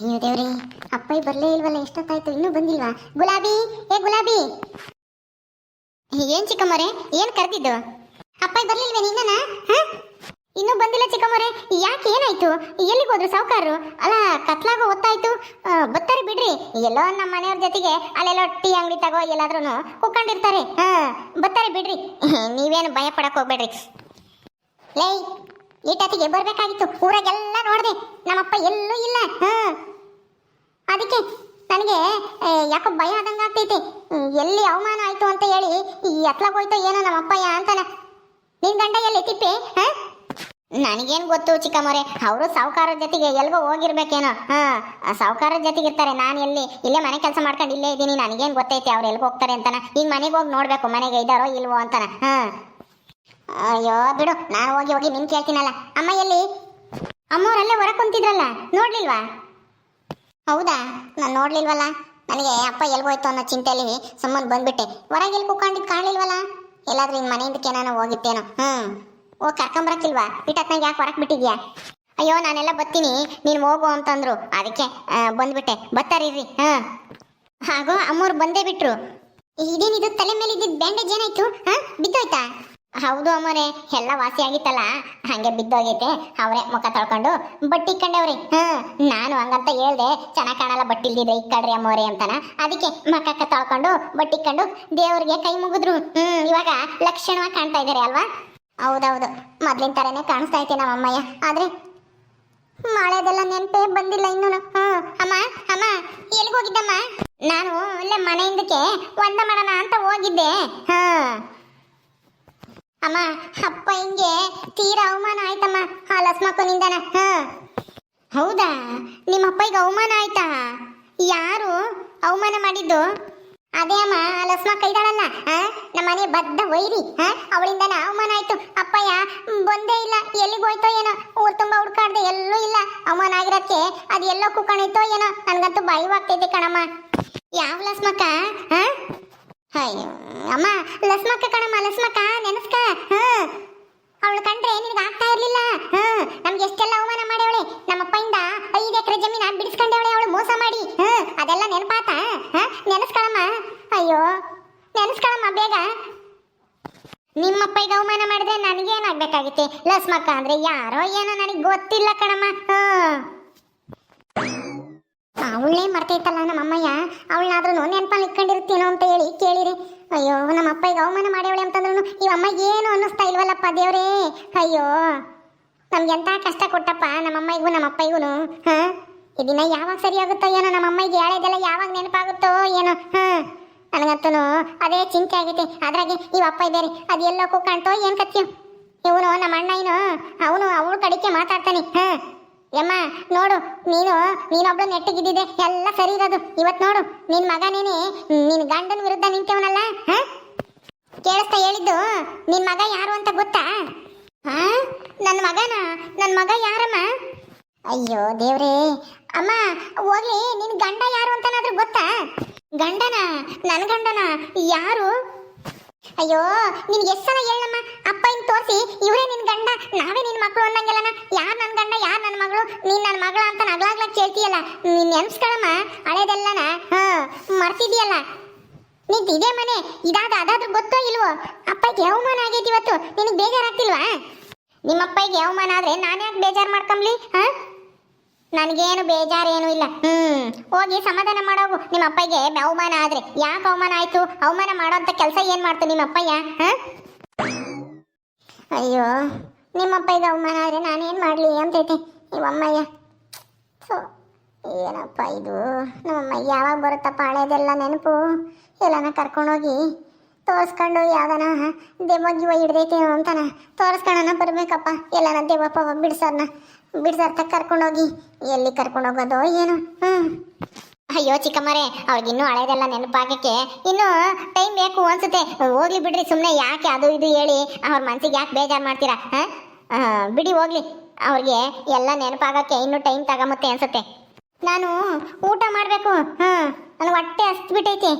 ಅಯ್ಯೋ ದೇವ್ರಿ, ಅಪ್ಪಯ್ಯ ಬರ್ಲೇ ಇಲ್ವಲ್ಲ, ಎಷ್ಟೊತ್ತಾಯ್ತು, ಇನ್ನೂ ಬಂದಿಲ್ವಾ? ಗುಲಾಬಿ, ಏ ಗುಲಾಬಿ! ಏನ್ ಚಿಕ್ಕಮ್ಮರೆ, ಏನ್ ಕರೆದಿದ್ದು? ಅಪ್ಪಯ್ಯ ಬರ್ಲಿಲ್ವೇ ನಿನ್ನ ಇನ್ನೂ ಬಂದಿಲ್ಲ ಚಿಕ್ಕಮ್ಮರೆ, ಯಾಕೆ ಏನಾಯ್ತು? ಎಲ್ಲಿಗೆ ಹೋದ್ರು ಸಾವುಕಾರರು? ಅಲ್ಲ, ಕತ್ಲಾಗ ಹೊತ್ತಾಯ್ತು. ಬರ್ತಾರೆ ಬಿಡ್ರಿ. ಎಲ್ಲೋ ನಮ್ಮ ಮನೆಯವ್ರ ಜೊತೆಗೆ ಅಲ್ಲೆಲ್ಲೋ ಟೀ ಅಂಗಡಿ ತಗೋ ಎಲ್ಲಾದ್ರೂ ಕುಕ್ಕೊಂಡಿರ್ತಾರೆ ಹಾ, ಬರ್ತಾರೆ ಬಿಡ್ರಿ. ನೀವೇನು ಭಯ ಪಡಕ್ ಹೋಗ್ಬೇಡ್ರಿ. ಈ ಈಟತಿಗೆ ಬರ್ಬೇಕಾಗಿತ್ತು. ಊರಾಗೆಲ್ಲ ನೋಡಿದೆ, ನಮ್ಮಪ್ಪ ಎಲ್ಲೂ ಇಲ್ಲ. ಹಾ. ಅದಕ್ಕೆ ನನಗೆ ಯಾಕೋ ಭಯ ಆದಂಗೆ ಆಗ್ತೈತೆ. ಎಲ್ಲಿ ಅವಮಾನ ಆಯ್ತು ಅಂತ ಹೇಳಿ ಎತ್ಲಾಗ ಏನೋ ಏನೋ ನಮ್ಮಪ್ಪಯ್ಯ ಅಂತಾನ. ನಿನ್ ಗಂಡ ಎಲ್ಲಿ ತಿಪ್ಪಿ, ಹಾ? ನನಗೇನು ಗೊತ್ತು ಚಿಕ್ಕಮ್ಮರೆ ಅವರು ಸಾಹುಕಾರರ ಜೊತೆಗೆ ಎಲ್ಗೋ ಹೋಗಿರ್ಬೇಕೇನೋ. ಹಾಂ ಸಾಹುಕಾರರ ಜೊತೆಗೆ ಇರ್ತಾರೆ, ನಾನು ಎಲ್ಲಿ, ಇಲ್ಲೇ ಮನೆ ಕೆಲಸ ಮಾಡ್ಕೊಂಡು ಇಲ್ಲೇ ಇದ್ದೀನಿ, ನನಗೇನು ಗೊತ್ತೈತೆ ಅವ್ರು ಎಲ್ಗೆ ಹೋಗ್ತಾರೆ ಅಂತಾನೆ. ಈಗ ಮನೆಗೆ ಹೋಗಿ ನೋಡ್ಬೇಕು, ಮನೆಗೆ ಇದ್ದಾರೋ ಇಲ್ವೋ ಅಂತಾನ. ಹಾಂ. ಅಯ್ಯೋ, ಬಿಡು, ನಾನು ಹೋಗಿ ಹೋಗಿ ನಿನ್ ಕೇಳ್ತೀನಲ್ಲ. ಅಮ್ಮ ಎಲ್ಲಿ? ಅಮ್ಮವ್ರಲ್ಲೇ ಹೊರ ಕುಂತಿದ್ರಲ್ಲ, ನೋಡ್ಲಿಲ್ವಾ? ಹೌದಾ? ನಾನು ನೋಡ್ಲಿಲ್ವಲ್ಲ? ನನಗೆ ಅಪ್ಪ ಎಲ್ಗೋಯ್ತು ಅನ್ನೋ ಚಿಂತೆಯಲ್ಲಿ ಸಂಬಂಧ ಬಂದ್ಬಿಟ್ಟೆ. ಹೊರಗೆ ಎಲ್ಲಿ ಕುತ್ಕೊಂಡಿದ್ದು ಕಾಣಲಿಲ್ವಲ್ಲ? ಎಲ್ಲಾದ್ರೂ ಇನ್ ಮನೆಯಿಂದಕ್ಕೆ ನಾನು ಹೋಗಿತ್ತೇನೋ. ಹ್ಮ್. ಓ ಕರ್ಕೊಂಬರಕ್ಕಿಲ್ವಾ ಇಟ್ಟತ್ನಾಗ ಯಾಕೆ ಹೊರಕ್ ಬಿಟ್ಟಿದ್ಯಾ? ಅಯ್ಯೋ, ನಾನೆಲ್ಲ ಬರ್ತೀನಿ. ನೀನು ಹೋಗು ಅಂತಂದ್ರು. ಅದಕ್ಕೆ ಬಂದ್ಬಿಟ್ಟೆ. ಬತ್ತಾರೀರಿ ಹಾ. ಹಾಗೋ, ಅಮ್ಮವ್ರು ಬಂದೇ ಬಿಟ್ರು. ಇದೇನಿದು ತಲೆ ಮೇಲೆ ಇದ್ದಿದ್ದು ಬ್ಯಾಂಡೇಜ್ ಏನಾಯ್ತು? ಹಾ? ಬಿದ್ದೋಯ್ತಾ? ಹೌದು ಅಮ್ಮರೇ, ಎಲ್ಲ ವಾಸಿ ಆಗಿತ್ತಲ್ಲ? ಹಂಗೆ ಬಿದ್ದೋಗೈತೆ ಅವರೇ ಮುಖ ತೊಳ್ಕೊಂಡು, ಬಟ್ಟೆ ಇಕ್ಕಂಡವ್ರಿ. ಹಾ, ನಾನು ಹಂಗಂತ ಹೇಳ್ದೆ, ಚೆನ್ನಾಗ್ ಕಾಣಲ್ಲ ಬಟ್ಟೆ ಇಲ್ದಿದ್ರೆ ಇಕ್ಕಡ್ರಿ ಅಮ್ಮವ್ರಿ ಅಂತಾನ. ಅದಕ್ಕೆ ಮಕ್ಕಕ್ಕ ತೊಳ್ಕೊಂಡು, ಬಟ್ಟೆ ಇಕ್ಕೊಂಡು, ದೇವ್ರಿಗೆ ಕೈ ಮುಗಿದ್ರು. ಹ್ಮ್, ಇವಾಗ ಲಕ್ಷಣವಾಗಿ ಕಾಣ್ತಾ ಇದಾರೆ ಅಲ್ವಾ? ಹೌದೌದು. ಮೊದ್ಲಿನ ತರನೇ ಕಾಣಿಸ್ತಾ ಐತೆ ನಮ್ಮ ಅಮ್ಮಯ್ಯ ಆದ್ರೆ, ಮಳೆದೆಲ್ಲ ನೆನಪೇ ಬಂದಿಲ್ಲ ಇನ್ನೂ ಹ್ಮ್, ಅಮ್ಮ ಅಮ್ಮ, ಎಲ್ಲಿಗೆ ಹೋಗಿದ್ದಮ್ಮ? ನಾನು ಇಲ್ಲೇ ಮನೆಯಿಂದಕ್ಕೆ ಒಂದ ಮಾಡೋಣ ಅಂತ ಹೋಗಿದ್ದೆ. ಹಾ. ಅಮ್ಮ, ಅಪ್ಪ ಹಿಂಗೆ ತೀರಾ ಅವಮಾನ ಆಯ್ತಮ್ಮ, ಆ ಲಸ್ಮಕ್ಕನಿಂದನ ಹ. ಹೌದಾ? ನಿಮ್ಮ ಅಪ್ಪಗೆ ಅವಮಾನ ಆಯ್ತಾ? ಯಾರು ಅವಮಾನ ಮಾಡಿದ್ದು? ಅದೇ ಅಮ್ಮ, ಆ ಲಸ್ಮಕ್ಕ ಇದ್ದಾಳಲ್ಲ ನಮ್ಮ ಮನೆ ಬದ್ಧ ವೈರಿ ಅವಳಿಂದನ ಅವಮಾನ ಆಯ್ತು. ಅಪ್ಪಯ್ಯ ಬಂದೇ ಇಲ್ಲ. ಎಲ್ಲಿಗೆ ಹೋಯ್ತೋ ಏನೋ? ಊರ್ ತುಂಬಾ ಹುಡ್ಕಾಡ್ದೆ, ಎಲ್ಲೂ ಇಲ್ಲ. ಅವಮಾನ ಆಗಿರೋಕ್ಕೆ ಅದು ಎಲ್ಲೋ ಕುಕ್ಕಣಿತೋ ಏನೋ? ನನಗಂತೂ ಭಯವಾಗ್ತೈತೆ ಕಣಮ್ಮ. ಯಾವ ಲಸ್ಮಕ್ಕ ಹಾ ಅಯ್ಯೋ, ಅಮ್ಮ, ಲಸ್ಮಕ್ಕ ಕಣಮ್ಮ, ಲಸ್ಮಕ್ಕ, ನೆನಸ್ಕ ಹ್ಮ್ ಅವಳು ಕಂಡ್ರೆ ನಿನಗೆ ಆಗ್ತಾ ಇರ್ಲಿಲ್ಲ ಹ್ಮ್ ನಮ್ಗೆ ಎಷ್ಟೆಲ್ಲ ಅವಮಾನ ಮಾಡ್ಯವಳೆ. ನಮ್ಮಪ್ಪಯಿಂದ ಐದು ಎಕರೆ ಜಮೀನ ಬಿಡಿಸ್ಕೊಂಡವಳೆ, ಅವಳು ಮೋಸ ಮಾಡಿ, ಹಾ. ಅದೆಲ್ಲ ನೆನಪಾತ, ಹಾ? ನೆನಸ್ಕೊಳಮ್ಮ ಅಯ್ಯೋ ನೆನಸ್ಕೊಳಮ್ಮ ಬೇಗ. ನಿಮ್ಮಪ್ಪ ಈಗ ಅವಮಾನ ಮಾಡಿದ್ರೆ ನನಗೇನಾಗ್ಬೇಕಾಗಿತ್ತೆ? ಲಸ್ಮಕ್ಕ ಅಂದ್ರೆ ಯಾರೋ ಏನೋ ನನಗೆ ಗೊತ್ತಿಲ್ಲ ಕಣಮ್ಮ, ಹಾ. ಅವಳೇ ಮರ್ತೈತಲ್ಲ ನಮ್ಮ ಅಮ್ಮಯ್ಯ ಅವಳನ್ನಾದ್ರೂ ನೆನಪಲ್ಲಿ ಇಟ್ಕೊಂಡಿರ್ತೀನೋ ಅಂತ ಹೇಳಿ ಕೇಳಿರಿ ಅಯ್ಯೋ ನಮ್ಮ ಅವಮಾನ ಮಾಡ್ಯವಳೆ ಅಂತಂದ್ರು ಈ ಅಮ್ಮ ಏನು ಅನ್ನಿಸ್ತಾ ಇಲ್ವಲ್ಲಪ್ಪ ದೇವ್ರೇ? ಅಯ್ಯೋ, ನಮ್ಗೆ ಎಂತ ಕಷ್ಟ ಕೊಟ್ಟಪ್ಪ ನಮ್ಮ ಅಮ್ಮಯ್ಯಗೂ ನಮ್ಮ ಅಪ್ಪಗೂ ಹಾ ಇದನ್ನ ಯಾವಾಗ ಸರಿ ಆಗುತ್ತೋ ಏನೋ ನಮ್ಮ ಅಮ್ಮಗೆ ಹೇಳೋದೆಲ್ಲ ಯಾವಾಗ ನೆನಪಾಗುತ್ತೋ ಏನೋ, ಹಾ? ನನಗಂತೂ ಅದೇ ಚಿಂತೆ ಆಗೈತೆ. ಅದ್ರಾಗೆ ಇವ ಅಪ್ಪ ಇದ್ದೇರಿ. ಅದು ಎಲ್ಲೋ ಕುಕ್ಕಂಟೋ ಏನು ಕತ್ತೀವ್ ಇವನು ನಮ್ಮ ಅಣ್ಣ ಏನು ಅವನು, ಅವಳು ಕಡಿಕೆ ಮಾತಾಡ್ತಾನೆ, ಹಾ? ಯಮ್ಮ, ನೋಡು, ನೀನು, ನೀನೊಬ್ಳು ನೆಟ್ಟಿಗಿದ್ದಿದೆ ಎಲ್ಲ ಸರಿ ಇರೋದು. ಇವತ್ ನೋಡು, ನಿನ್ ಮಗನೇನೆ ನಿನ್ನ ಗಂಡನ ವಿರುದ್ಧ ನಿಂತವನಲ್ಲ, ಹ? ಕೇಳಿಸ್ತಾ ಹೇಳಿದ್ದು ನಿನ್ನ ಮಗ ಯಾರು ಅಂತ ಗೊತ್ತಾ? ಹಾ? ನನ್ನ ಮಗನ? ನನ್ನ ಮಗ ಯಾರಮ್ಮ? ಅಯ್ಯೋ, ದೇವ್ರೇ. ಅಮ್ಮ, ಹೋಗ್ಲಿ ನಿನ್ನ ಗಂಡ ಯಾರು ಅಂತನಾದ್ರೂ ಗೊತ್ತಾ? ಗಂಡನ ನನ್ನ ಗಂಡನ, ಯಾರು? ಅಯ್ಯೋ ನಿನ್ ಎಷ್ಟು ಸಲ ಹೇಳಮ್ಮ ಅಪ್ಪ ಇನ್ ತೋರಿಸಿ, ಇವರೇ ನಿನ್ ಗಂಡ, ನಾವೇ ನಿನ್ ಮಕ್ಕಳು ಅನ್ನಂಗೆಲ್ಲನ ಯಾರ್ ನನ್ ಗಂಡ, ಯಾರ್ ನನ್ ಮಗಳು? ನೀನ್ ನನ್ ಮಗಳ ಅಂತ ನಗ್ಲಾಗ್ಲ ಕೇಳ್ತೀಯಲ್ಲ. ನೀನ್ ನೆನ್ಸ್ಕೊಳಮ್ಮ ಹಳೇದೆಲ್ಲನ? ಹಾ, ಮರ್ತಿದ್ಯಲ್ಲ. ನೀನ್ ಇದೇ ಮನೆ, ಇದಾದ ಅದಾದ್ರೂ ಗೊತ್ತೋ ಇಲ್ವೋ? ಅಪ್ಪಗೆ ಅವಮಾನ ಆಗೈತಿ ಇವತ್ತು. ನಿನಗೆ ಬೇಜಾರಾಗ್ತಿಲ್ವಾ? ನಿಮ್ಮಪ್ಪಗೆ ಅವಮಾನ ಆದ್ರೆ ನಾನು ಯಾಕೆ ಬೇಜಾರು ಮಾಡ್ಕೊಂಬ್ಲಿ? ಹಾ? ನನಗೇನು ಬೇಜಾರೇನು ಇಲ್ಲ. ಹ್ಮ್. ಹೋಗಿ ಸಮಾಧಾನ ಮಾಡೋಗು. ನಿಮ್ಮ ಅಪ್ಪಗೆ ಅವಮಾನ ಆದ್ರೆ. ಯಾಕೆ ಅವಮಾನ ಆಯ್ತು? ಅವಮಾನ ಮಾಡೋಂತ ಕೆಲಸ ಏನ್ ಮಾಡ್ತು ನಿಮ್ಮ ಅಪ್ಪಯ್ಯ? ಅಯ್ಯೋ, ನಿಮ್ಮ ಅಪ್ಪಗೆ ಅವಮಾನ ಆದ್ರೆ ನಾನೇನ್ ಮಾಡ್ಲಿ ಅಂತೈತೆ ಇವಮ್ಮಯ್ಯ ಸೊ ಏನಪ್ಪ ಇದು? ನಮ್ಮಮ್ಮ ಯಾವಾಗ ಬರುತ್ತಪ್ಪ ಹಳೇದೆಲ್ಲ ನೆನಪು? ಎಲ್ಲನ ಕರ್ಕೊಂಡೋಗಿ ತೋರಿಸ್ಕೊಂಡು ಯಾವ್ದನ ದೆವ್ವ ಗಿವ ಹಿಡ್ದೈತೇನೋ ಅಂತಾನ. ತೋರಿಸ್ಕೊಳ್ಳೋಣ ಬರ್ಬೇಕಪ್ಪ, ಎಲ್ಲನ ದೆವ್ವಪ್ಪ ಬಿಡ್ಸೋರ್ನ. ಬಿಡ್ಸರ್ತ ಕರ್ಕೊಂಡೋಗಿ. ಎಲ್ಲಿ ಕರ್ಕೊಂಡೋಗೋದು ಏನು ಹ್ಞೂ ಅಯ್ಯೋ ಚಿಕ್ಕಮ್ಮರೇ, ಅವ್ರಿಗಿನ್ನೂ ಹಳೇದೆಲ್ಲ ನೆನಪಾಗಕ್ಕೆ ಇನ್ನೂ ಟೈಮ್ ಬೇಕು ಅನ್ಸುತ್ತೆ. ಹೋಗ್ಲಿ ಬಿಡ್ರಿ ಸುಮ್ಮನೆ ಯಾಕೆ ಅದು ಇದು ಹೇಳಿ, ಅವ್ರ ಮನ್ಸಿಗೆ ಯಾಕೆ ಬೇಜಾರು ಮಾಡ್ತೀರಾ, ಹಾಂ? ಬಿಡಿ ಹೋಗ್ಲಿ. ಅವ್ರಿಗೆ ಎಲ್ಲ ನೆನಪಾಗಕ್ಕೆ ಇನ್ನೂ ಟೈಮ್ ತಗೊಂಬತ್ತೆ ಅನ್ಸುತ್ತೆ. ನಾನು ಊಟ ಮಾಡಬೇಕು ಹ್ಞೂ ನನಗೆ ಹೊಟ್ಟೆ ಹಸ್ಬಿಟ್ಟೈತಿ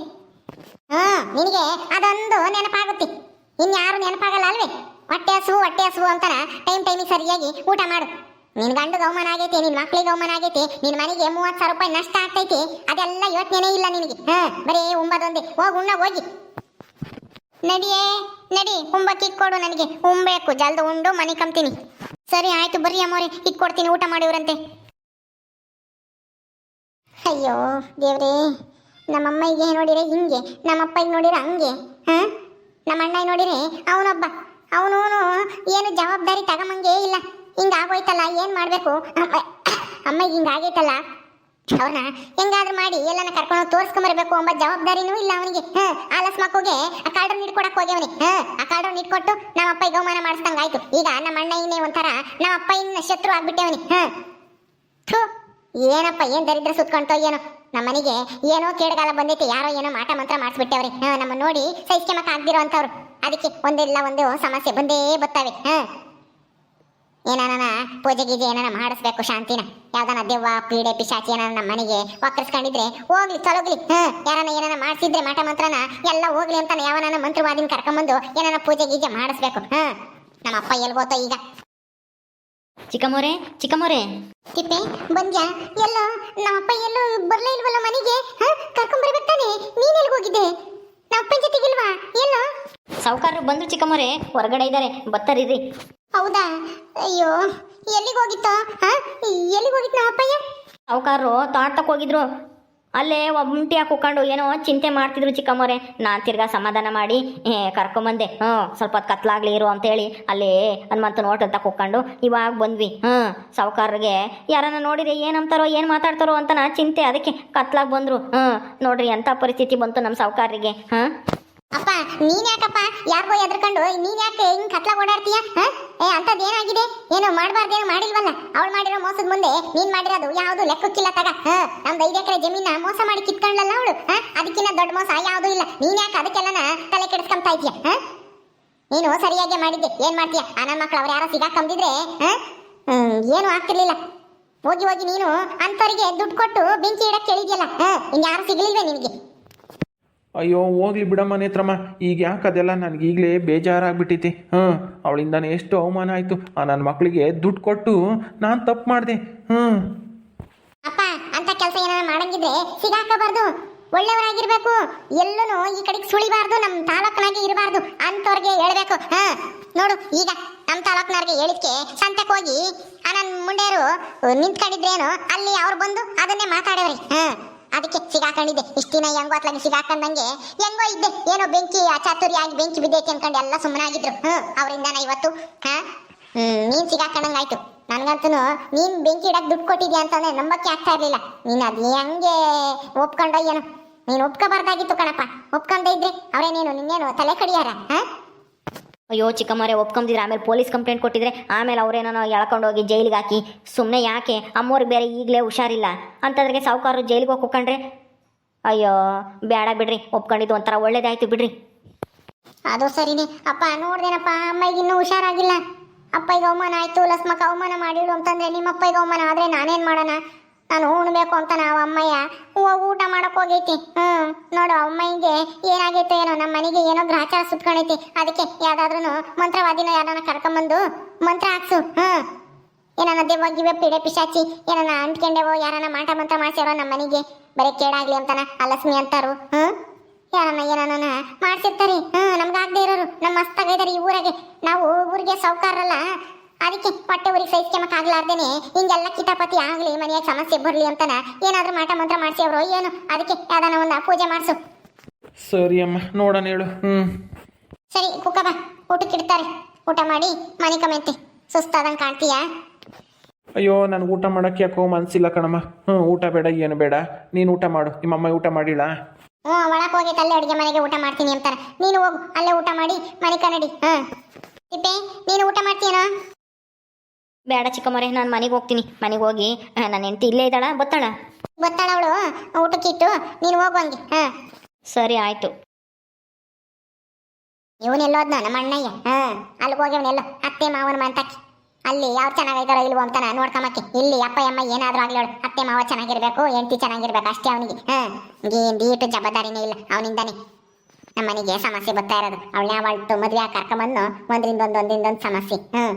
ಹಾ ನಿನಗೆ ಅದೊಂದು ನೆನಪಾಗುತ್ತೆ. ಇನ್ಯಾರು ನೆನಪಾಗಲ್ಲ ಅಲ್ವೇ? ಹೊಟ್ಟೆ ಹಸು ಹೊಟ್ಟೆ ಹಸು ಅಂತಾನ? ಟೈಮ್ ಟೈಮಿಗೆ ಸರಿಯಾಗಿ ಊಟ ಮಾಡು. ನಿನ್ ಗಂಡು ಗೌಮನ ಆಗೈತಿ, ನಿನ್ ಮಕ್ಳಿಗೆ ಗೌಮನ ಆಗೈತಿ, ನಿನ್ ಮನೆಗೆ ಮೂವತ್ ಸಾವಿರ ರೂಪಾಯಿ ನಷ್ಟ ಆಗ್ತೈತಿ, ಅದೆಲ್ಲ ಯೋಚನೆ ಇಲ್ಲ ನಿನಗೆ. ಹಾ ಬರೀ ಉಂಬದೊಂದೇ. ಹೋಗಿ, ಉಣ್ಣ, ಹೋಗಿ. ನಡಿಯೇ, ನಡಿ, ಉಂಬಕ್ಕೆ ಕೊಡು ನನಗೆ. ಉಂಬೇಕು ಜಲ್ದ ಉಂಡು, ಮನೆ ಕಂತೀನಿ ಸರಿ, ಆಯ್ತು, ಬರ್ರಿ ಅಮ್ಮೋರೆ. ಇಟ್ಕೊಡ್ತೀನಿ ಊಟ ಮಾಡಿವ್ರಂತೆ ಅಯ್ಯೋ, ದೇವ್ರೇ. ನಮ್ಮಮ್ಮಗೆ ನೋಡಿರೆ ಹಿಂಗೆ ನಮ್ಮಪ್ಪಗೆ ನೋಡಿರೆ ಹಂಗೆ, ಹಾ? ನಮ್ಮ ಅಣ್ಣ ನೋಡಿರೆ ಅವನೊಬ್ಬ. ಅವನು ಏನು ಜವಾಬ್ದಾರಿ ತಗೊಂಬಂಗೇ ಇಲ್ಲ. ಹಿಂಗ ಆಗೋಯ್ತಲ್ಲ ಏನ್ ಮಾಡಬೇಕು? ಅಮ್ಮ ಅಮ್ಮಗೆ ಹಿಂಗ ಆಗೈತಲ್ಲ ಅವ್ರನ್ನ ಹೆಂಗಾದ್ರೂ ಮಾಡಿ, ಎಲ್ಲನ ಕರ್ಕೊಂಡು ತೋರಿಸ್ಕೊಂಬರ್ಬೇಕು ಎಂಬ ಜವಾಬ್ದಾರಿನೂ ಇಲ್ಲ ಅವನಿಗೆ. ಹ, ಆಲಸ್ ಮಕ್ಕಳಿಗೆ ಆ ಕಾರ್ಡ್ರನ್ನ ಇಟ್ಕೊಡಕ್ ಹೋಗ್ಯವನಿ ಹ, ಆ ಕಾರ್ಡ್ರನ್ನ ಇಟ್ಕೊಟ್ಟು ನಮ್ಮ ಅಪ್ಪ ಗೌಮಾನ ಮಾಡಿಸ್ದಂಗಾಯ್ತು. ಈಗ ನಮ್ಮ ಅಣ್ಣ ಇನ್ನೇ ಒಂಥರ ನಮ್ಮ ಅಪ್ಪ ಇನ್ನ ಶತ್ರು ಆಗ್ಬಿಟ್ಟೇವನಿ ಹ. ಥೂ, ಏನಪ್ಪ, ಏನು ದರಿದ್ರ ಸುತ್ಕೊಂತೋ ಏನೋ. ನಮ್ಮ ಮನೆಗೆ ಏನೋ ಕೇಡಗಾಲ ಬಂದೈತಿ, ಯಾರೋ ಏನೋ ಮಾಟ ಮಂತ್ರ ಮಾಡಿಸ್ಬಿಟ್ಟವ್ರಿ. ಹಾ, ನಮ್ಮ ನೋಡಿ ಸಹಿಸ್ಕೊಂಬಕ್ ಆಗ್ದಿರೋ ಅಂತವ್ರು ಅದಕ್ಕೆ ಒಂದಿಲ್ಲ ಒಂದು ಸಮಸ್ಯೆ ಬಂದೇ ಬರ್ತವೆ ಹಾ. ಏನಾನ ಪೂಜೆ ಗೀಜೆ ಏನಾನ ಮಾಡಿಸ್ಬೇಕು ಶಾಂತಿನ? ಯಾವ್ದಾನ ದೆವ್ವ, ಪೀಡೆ, ಪಿಶಾಚಿ ಏನಾನ ನಮ್ಮ ಮನೆಗೆ ಒಕ್ಕರ್ಸ್ಕೊಂಡಿದ್ರೆ ಹೋಗ್ಲಿ, ಚಲೋಗ್ಲಿ. ಹಾ, ಯಾರನ ಏನಾನ ಮಾಡಿಸಿದ್ರೆ ಮಾಟ ಮಂತ್ರನ ಎಲ್ಲ ಹೋಗ್ಲಿ ಅಂತ ಯಾವನ ಮಂತ್ರವಾದಿನ ಕರ್ಕೊಂಬಂದು ಏನಾನ ಪೂಜೆ ಗೀಜೆ ಮಾಡಿಸ್ಬೇಕು. ಹಾ. ನಮ್ಮ ಅಪ್ಪ ಎಲ್ಗೋತೋ ಈಗ. ಚಿಕ್ಕಮ್ಮೋರೆ ಚಿಕ್ಕಮ್ಮೋರೆ ತಿಪ್ಪೆ ಬಂದ್ಯಾ? ಎಲ್ಲೋ? ನಮ್ಮಪ್ಪ ಎಲ್ಲೋ ಬರ್ಲೇ ಇಲ್ವಲ್ಲ ಮನೆಗೆ? ಹಾ? ಕರ್ಕೊಂಡ್ ಬರ್ಬೇಕು ತಾನೆ? ನೀನ್ ಎಲ್ಲಿ ಹೋಗಿದ್ದೆ? ನಮ್ಮ ಅಪ್ಪನ ಜೊತೆಗಿಲ್ವಾ? ಎಲ್ಲೋ? ಸಾವುಕಾರರು ಬಂದ್ರು ಚಿಕ್ಕಮ್ಮೋರೆ ಹೊರಗಡೆ ಇದ್ದಾರೆ ಬತ್ತರಿರಿ. ಹೌದಾ? ಅಯ್ಯೋ ಎಲ್ಲಿಗೆ ಹೋಗಿತ್ತೋ? ಹಾ? ಎಲ್ಲಿಗೆ ಹೋಗಿತ್ತು ನಮ್ಮಪ್ಪಯ್ಯ ಸಾವುಕಾರರು ತೋಟಕ್ಕೆ ಹೋಗಿದ್ರು. ಅಲ್ಲೇ ಒಬ್ಬಂಟಿ ಕುಕ್ಕೊಂಡು ಏನೋ ಚಿಂತೆ ಮಾಡ್ತಿದ್ರು ಚಿಕ್ಕಮ್ಮವ್ರೆ. ನಾನು ತಿರ್ಗಾ ಸಮಾಧಾನ ಮಾಡಿ ಹೇ ಕರ್ಕೊಂಬಂದೆ. ಹ್ಞೂ, ಸ್ವಲ್ಪ ಹೊತ್ತು ಕತ್ಲಾಗ್ಲಿ ಇರು ಅಂತೇಳಿ ಅಲ್ಲೇ ನೋಟ್ ಅಂತ ಕುಕ್ಕೊಂಡು ಇವಾಗ ಬಂದ್ವಿ. ಹ್ಞೂ, ಸಾವುಕಾರರಿಗೆ ಯಾರನ್ನ ನೋಡಿರಿ ಏನಂತಾರೋ ಏನು ಮಾತಾಡ್ತಾರೋ ಅಂತ ನಾ ಚಿಂತೆ. ಅದಕ್ಕೆ ಕತ್ಲಾಗಿ ಬಂದರು. ಹ್ಞೂ, ನೋಡ್ರಿ ಎಂಥ ಪರಿಸ್ಥಿತಿ ಬಂತು ನಮ್ಮ ಸಾವುಕಾರರಿಗೆ. ಹಾಂ ಅಪ್ಪ, ನೀನ್ ಯಾಕಪ್ಪ? ಯಾರಿಗೋ ಎದ್ರಕೊಂಡು ನೀನ್ ಯಾಕೆ ಹಿಂಗ್ ಕತ್ಲಾಗ ಓಡಾಡ್ತೀಯ? ಏ ಅಂತದ್ ಏನಾಗಿದೆ? ಏನು ಮಾಡಬಾರ್ದೇನು ಮಾಡಿಲ್ವಲ್ಲ? ಅವಳು ಮಾಡಿರೋ ಮೋಸದ ಮುಂದೆ ನೀನ್ ಮಾಡಿರೋದು ಯಾವ್ದು ಲೆಕ್ಕಕ್ಕಿಲ್ಲ ತಗ. ಹ, ನಮ್ದು ಐದು ಎಕರೆ ಜಮೀನ ಮೋಸ ಮಾಡಿ ಕಿತ್ಕೊಂಡ್ಲಲ್ಲ ಅವಳು. ಅದಕ್ಕಿನ್ನ ದೊಡ್ಡ ಮೋಸ ಯಾವ್ದು ಇಲ್ಲ. ನೀನ್ ಯಾಕೆ ಅದಕ್ಕೆಲ್ಲನ ತಲೆ ಕೆಡಿಸ್ಕೊಂತಾ ಇದೀಯ ನೀನು ಸರಿಯಾಗಿ ಮಾಡಿದ್ದೆ. ಏನ್ ಮಾಡ್ತೀಯ? ಆ ನನ್ನ ಮಕ್ಳು ಅವ್ರು ಯಾರೋ ಸಿಗಾಕಂದಿದ್ರೆ ಏನು ಆಗ್ತಿರ್ಲಿಲ್ಲ. ಹೋಗಿ ಹೋಗಿ ನೀನು ಅಂತವರಿಗೆ ದುಡ್ಡು ಕೊಟ್ಟು ಬೆಂಕಿ ಇಡಕ್ಕೆ ಕೇಳಿದ್ಯಲ್ಲ? ಹಾ, ಇನ್ಯಾರು ಸಿಗ್ಲಿಲ್ವೇ ನಿನಗೆ? ಅಯ್ಯೋ, ಹೋಗ್ಲಿ ಬಿಡಮ್ಮ ನೇತ್ರಮ್ಮ. ಈಗ ಯಾಕೆ ಅದೆಲ್ಲ ನನಗೆ ಈಗಲೇ ಬೇಜಾರಾಗ್ಬಿಟ್ಟೈತಿ? ಹ್ಞೂ, ಅವಳಿಂದಾನೆ ಎಷ್ಟು ಅವಮಾನ ಆಯಿತು. ಆ ನನ್ನ ಮಕ್ಕಳಿಗೆ ದುಡ್ಡು ಕೊಟ್ಟು ನಾನು ತಪ್ಪು ಮಾಡಿದೆ. ಹ್ಞೂ. ಅಪ್ಪ ಅಂತ ಕೆಲಸ ಏನಾರ ಮಾಡಂಗಿದ್ರೆ ಸಿಗಾಕಬಾರ್ದು. ಒಳ್ಳೆಯವರಾಗಿರ್ಬೇಕು. ಎಲ್ಲೂ ಈ ಕಡೆಗೆ ಸುಳಿಬಾರ್ದು ನಮ್ಮ ತಾಲೂಕಿನಾಗೆ ಇರಬಾರ್ದು. ಅಂತವ್ರಿಗೆ ಹೇಳ್ಬೇಕು. ಹಾ ನೋಡು, ಈಗ ನಮ್ಮ ತಾಲೂಕಿನವ್ರಿಗೆ ಹೇಳಿದ್ಕೆ ಸಂತಕ್ಕೆ ಹೋಗಿ, ಆ ನನ್ನ ಮುಂಡೆಯರು ನಿಂತ್ಕೊಂಡಿದ್ರೇನು, ಅಲ್ಲಿ ಅವ್ರು ಬಂದು ಅದನ್ನೇ ಮಾತಾಡವ್ರಿ. ಹಾ ಅದಕ್ಕೆ ಸಿಗಾಕೊಂಡಿದ್ದೆ. ಇಷ್ಟು ದಿನ ಹೆಂಗೋ ಅತ್ಲಾಗಿ ಸಿಗಾಕೊಂಡಂಗೆ ಹೆಂಗೋ ಇದ್ದೆ. ಏನೋ ಬೆಂಕಿ ಅಚಾತುರಿಯಾಗಿ ಬೆಂಕಿ ಬಿದ್ದೈತಿ ಅನ್ಕೊಂಡು ಎಲ್ಲ ಸುಮ್ಮನಾಗಿದ್ರು ಹ್ಮ್, ಅವರಿಂದನ ಇವತ್ತು, ಹಾ? ಹ್ಮ್, ನೀನ್ ಸಿಗಾಕೊಂಡಂಗಾಯ್ತು ನನ್ಗಂತೂ ನೀನ್ ಬೆಂಕಿ ಇಡಕ್ ದುಡ್ಡು ಕೊಟ್ಟಿದ್ಯಾ ಅಂತಂದ್ರೆ ನಂಬಕ್ಕೆ ಆಗ್ತಾ ಇರ್ಲಿಲ್ಲ. ನೀನ್ ಅದ್ ಹೆಂಗೆ ಒಪ್ಕೊಂಡೋ ಏನು? ನೀನ್ ಒಪ್ಕೋಬಾರ್ದಾಗಿತ್ತು ಕಣಪ್ಪ. ಒಪ್ಕೊಂಡ ಇದ್ರೆ ಅವ್ರೇನೇನು, ನಿನ್ನೇನು ತಲೆ ಕಡಿಯಾರ, ಹಾ? ಅಯ್ಯೋ, ಚಿಕ್ಕಮ್ಮರೇ ಒಪ್ಕೊಂಬಿದ್ರೆ ಆಮೇಲೆ ಪೊಲೀಸ್ ಕಂಪ್ಲೇಂಟ್ ಕೊಟ್ಟಿದ್ರೆ ಆಮೇಲೆ ಅವರೇನೋ ಎಳ್ಕೊಂಡು ಹೋಗಿ ಜೈಲಿಗೆ ಹಾಕಿ. ಸುಮ್ಮನೆ ಯಾಕೆ? ಅಮ್ಮೋರಿಗೆ ಬೇರೆ ಈಗಲೇ ಹುಷಾರಿಲ್ಲ. ಅಂತಂದ್ರೆ ಸಾವುಕಾರರು ಜೈಲಿಗೆ ಹೋಗಿ ಕುಕ್ಕಂಡ್ರೆ ಅಯ್ಯೋ ಬೇಡ ಬಿಡ್ರಿ, ಒಪ್ಕೊಂಡಿದ್ದು ಒಂಥರ ಒಳ್ಳೇದಾಯ್ತು ಬಿಡ್ರಿ. ಅದು ಸರಿನೇ. ಅಪ್ಪ, ನೋಡ್ದೇನಪ್ಪ ಅಮ್ಮಗೆ ಇನ್ನೂ ಹುಷಾರಾಗಿಲ್ಲ. ಅಪ್ಪ ಈಗ ಅವಮಾನ ಆಯ್ತು, ಲಸ್ಮಕ್ಕ ಅವಮಾನ ಮಾಡಿಳು ಅಂತಂದ್ರೆ ಈಗ ಅವಮಾನ ಆದ್ರೆ ನಾನೇನು ಮಾಡೋಣ? ನಾನು ಉಣ್ಬೇಕು ಅಂತ ನಾವು ಅಮ್ಮಯ್ಯ. ಹೋಗಿ ಊಟ ಮಾಡಕ್ ಹೋಗೈತಿ. ಹ್ಮ್, ನೋಡು, ಅಮ್ಮಯ್ಯಗೆ ಏನಾಗೈತೆ ಏನೋ, ನಮ್ಮ ಮನೆಗೆ ಏನೋ ಗ್ರಾಚಾರ ಸುತ್ಕೊಂಡೈತಿ ಅದಕ್ಕೆ ಯಾವ್ದಾದ್ರು ಮಂತ್ರವಾದಿನ ಯಾರನ್ನ ಕರ್ಕೊಂಬಂದು ಮಂತ್ರ ಹಾಕ್ಸು. ಹ್ಮ್. ಏನನ್ನ ದೆವ್ವ ಗಿವ್ವ ಪಿಡೆ ಪಿಶಾಚಿ, ಏನನ್ನ ಅಂಟ್ಕೊಂಡೆವೋ, ಯಾರನ್ನ ಮಾಟ ಮಂತ್ರ ಮಾಡ್ಸ್ಯಾರೋ ನಮ್ಮ ಮನೆಗೆ. ಬರೀ ಕೇಡಾಗ್ಲಿ ಅಂತಾನ ಅಲಸ್ಮಿ ಅಂತಾರು. ಹ್ಮ್. ಯಾರನ್ನ ಏನನ್ನ ಮಾಡ್ಸಿರ್ತಾರೆ. ಹ್ಮ್ ನಮ್ಗಾಗದೆ ಇರೋರು. ನಮ್ಮ ಮಸ್ತಾಗಿದ್ದಾರೆ ಈ ಊರಾಗೆ. ನಾವು ಊರಿಗೆ ಸೌಕಾರಲ್ಲ ಅದಕ್ಕೆ ಪಟ್ಟೆ ಊರಿಗೆ ಸಹಿಸ್ಕೊಂಬಕ್ ಆಗ್ಲಾರ್ದೇನೆ ಹಿಂಗೆಲ್ಲ ಕಿತಾಪತಿ ಆಗ್ಲಿ ಮನೆಯಾಗ ಸಮಸ್ಯೆ ಬರ್ಲಿ ಅಂತಾನ ಏನಾದ್ರೂ ಮಾಟ ಮಂತ್ರ ಅವ್ರು ಏನು? ಅದಕ್ಕೆ ಯಾವ್ದಾನ ಒಂದು ಪೂಜೆ ಮಾಡ್ಸು. ಸರಿ ಅಮ್ಮ ನೋಡೋಣ ಹೇಳು. ಹ್ಞೂ ಸರಿ ಕುಕ್ಕಬ ಊಟಕ್ಕೆ ಇಡ್ತಾರೆ. ಊಟ ಮಾಡಿ ಮನೆ ಕಮೆಂತೆ. ಸುಸ್ತಾದಂಗೆ ಕಾಣ್ತೀಯಾ? ಅಯ್ಯೋ ನನಗೆ ಊಟ ಮಾಡೋಕ್ಕೆ ಯಾಕೋ ಮನಸ್ಸಿಲ್ಲ ಕಣಮ್ಮ. ಹ್ಞೂ ಊಟ ಬೇಡ ಏನು ಬೇಡ. ನೀನು ಊಟ ಮಾಡು. ನಿಮ್ಮಮ್ಮ ಊಟ ಮಾಡಿಲ್ಲ? ಹ್ಞೂ ಒಳಗೆ ಹೋಗಿ ಅಲ್ಲೇ ಅಡುಗೆ ಮನೆಗೆ ಊಟ ಮಾಡ್ತೀನಿ ಅಂತಾರೆ. ನೀನು ಹೋಗು ಅಲ್ಲೇ ಊಟ ಮಾಡಿ ಮನೆ ಕನ್ನಡಿ. ಹಾಂ ತಿಪ್ಪೆ ನೀನು ಊಟ ಮಾಡ್ತೀಯನೋ? ಬೇಡ ಚಿಕ್ಕಮ್ಮರೆ ನಾನು ಮನೆಗೆ ಹೋಗ್ತೀನಿ. ಮನೆಗೆ ಹೋಗಿ ನನ್ನ ಹೆಂಡತಿ ಇಲ್ಲೇ ಇದ್ದಾಳ ಬತ್ತಾಳ? ಗೊತ್ತಾಳ ಅವಳು. ಊಟಕ್ಕಿಟ್ಟು ನೀನು ಹೋಗುವಂಗೆ ಹಾ. ಸರಿ ಆಯಿತು. ಇವನೆಲ್ಲೋದ್ನ ನಮ್ಮ ಅಣ್ಣಯ್ಯ. ಹಾ. ಅಲ್ಲಿಗೆ ಹೋಗ್ಯವನೆಲ್ಲ ಅತ್ತೆ ಮಾವನ ಮಂತಕ್ಕೆ. ಅಲ್ಲಿ ಯಾವ್ದು ಚೆನ್ನಾಗಿದ್ದಾರೋ ಇಲ್ವೋ ಅಂತಾನ ನೋಡ್ಕೊಂಬಕ್ಕೆ ಇಲ್ಲಿ ಅಪ್ಪ ಅಮ್ಮ ಏನಾದರೂ ಆಗ್ಲಿ ಅವಳು. ಅತ್ತೆ ಮಾವ ಚೆನ್ನಾಗಿರ್ಬೇಕು ಹೆಂಡತಿ ಚೆನ್ನಾಗಿರ್ಬೇಕು ಅಷ್ಟೇ ಅವನಿಗೆ. ಹಾ. ಏನ್ ಬೀಟು ಜವಾಬ್ದಾರಿನೇ ಇಲ್ಲ ಅವನಿಂದಾನೆ. ನಮ್ಮ ಮನೆಗೆ ಸಮಸ್ಯೆ ಬರ್ತಾ ಇರೋದು. ಅವಳನ್ನ ಅವಳ್ತು ಮದುವೆ ಕರ್ಕೊಂಬಂದು ಒಂದ್ರಿಂದ ಒಂದು ಒಂದ್ರಿಂದ ಒಂದು ಸಮಸ್ಯೆ. ಹ್ಮ್